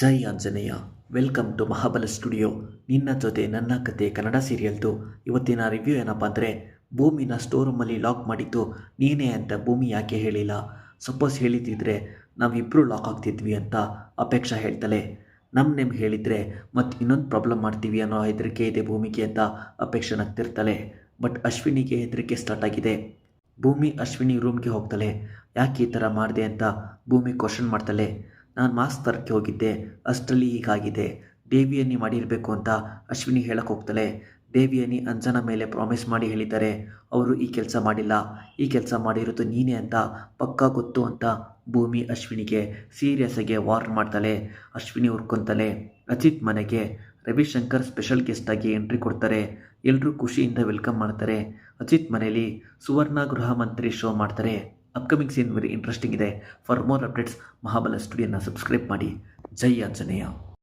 Jai Anjaneya. Welcome to Mahabala studio. ನಿನ್ನ ಜೊತೆ ನನ್ನ ಕತೆ ಕನ್ನಡ ಸೀರಿಯಲ್ದು. ಇವತ್ತಿನ ರಿವ್ಯೂ ಏನಪ್ಪ ಅಂದರೆ, ಭೂಮಿನ ಸ್ಟೋರೂಮಲ್ಲಿ ಲಾಕ್ ಮಾಡಿದ್ದು ನೀನೇ ಅಂತ ಭೂಮಿ ಯಾಕೆ ಹೇಳಿಲ್ಲ? ಸಪೋಸ್ ಹೇಳಿದ್ದಿದ್ರೆ ನಾವಿಬ್ಬರು ಲಾಕ್ ಆಗ್ತಿದ್ವಿ ಅಂತ ಅಪೇಕ್ಷಾ ಹೇಳ್ತಾಳೆ ನಮ್ಮ ನೇಮ್ ಹೇಳಿದರೆ ಮತ್ತು ಇನ್ನೊಂದು ಪ್ರಾಬ್ಲಮ್ ಮಾಡ್ತೀವಿ ಅನ್ನೋ ಹೆದರಿಕೆ ಇದೆ ಭೂಮಿಗೆ ಅಂತ ಅಪೇಕ್ಷೆ ನಗ್ತಿರ್ತಾಳೆ ಬಟ್ ಅಶ್ವಿನಿಗೆ ಹೆದರಿಕೆ ಸ್ಟಾರ್ಟ್ ಆಗಿದೆ. ಭೂಮಿ ಅಶ್ವಿನಿ ರೂಮ್ಗೆ ಹೋಗ್ತಾಳೆ ಯಾಕೆ ಈ ಥರ ಮಾಡಿದೆ ಅಂತ ಭೂಮಿ ಕ್ವಶನ್ ಮಾಡ್ತಾಳೆ ನಾನು ಮಾಸ್ಕ್ ತರಕ್ಕೆ ಹೋಗಿದ್ದೆ, ಅಷ್ಟರಲ್ಲಿ ಹೀಗಾಗಿದೆ. ದೇವಿಯನ್ನಿ ಮಾಡಿರಬೇಕು ಅಂತ ಅಶ್ವಿನಿ ಹೇಳಕ್ಕೆ ಹೋಗ್ತಾಳೆ. ದೇವಿಯನ್ನಿ ಅಂಜನ ಮೇಲೆ ಪ್ರಾಮಿಸ್ ಮಾಡಿ ಹೇಳಿದ್ದಾರೆ. ಅವರು ಈ ಕೆಲಸ ಮಾಡಿಲ್ಲ. ಈ ಕೆಲಸ ಮಾಡಿರೋದು ನೀನೇ ಅಂತ ಪಕ್ಕಾ ಗೊತ್ತು ಅಂತ ಭೂಮಿ ಅಶ್ವಿನಿಗೆ ಸೀರಿಯಸ್ ಆಗಿ ವಾರ್ನ್ ಮಾಡ್ತಾಳೆ. ಅಶ್ವಿನಿ ಹುರ್ಕೊಂತಾಳೆ ಅಜಿತ್ ಮನೆಗೆ ರವಿಶಂಕರ್ ಸ್ಪೆಷಲ್ ಆಗಿ ಎಂಟ್ರಿ ಕೊಡ್ತಾರೆ. ಎಲ್ಲರೂ ಖುಷಿಯಿಂದ ವೆಲ್ಕಮ್ ಮಾಡ್ತಾರೆ. ಅಜಿತ್ ಮನೆಯಲ್ಲಿ ಸುವರ್ಣ ಗೃಹ ಮಂತ್ರಿ ಶೋ ಮಾಡ್ತಾರೆ. ಅಪ್ಕಮಿಂಗ್ ಸೀನ್ ವೆರಿ ಇಂಟ್ರೆಸ್ಟಿಂಗ್ ಇದೆ. ಫಾರ್ ಮೋರ್ ಅಪ್ಡೇಟ್ಸ್ ಮಹಾಬಲ ಸ್ಟುಡಿಯೋನ ಸಬ್ಸ್ಕ್ರೈಬ್ ಮಾಡಿ. ಜೈ ಆಂಜನೇಯ.